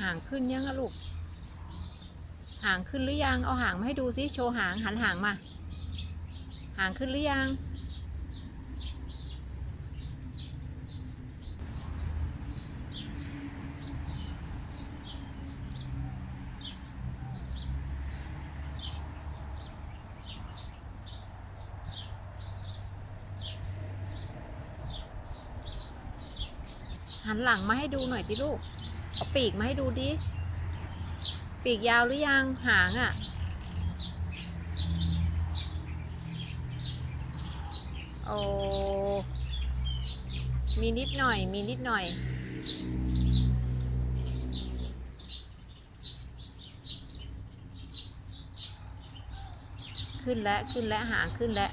หางขึ้นยังอะลูก หางขึ้นหรือยัง เอาหางมาให้ดูซิ โชว์หาง หันหางมา หางขึ้นหรือยัง หันหลังมาให้ดูหน่อยดิลูก เอาปีกมาให้ดูดิ ปีกยาวหรือยัง หางอะ่ะ โอ้ มีนิดหน่อย มีนิดหน่อย ขึ้นแล้ว ขึ้นแล้ว หางขึ้นแล้ว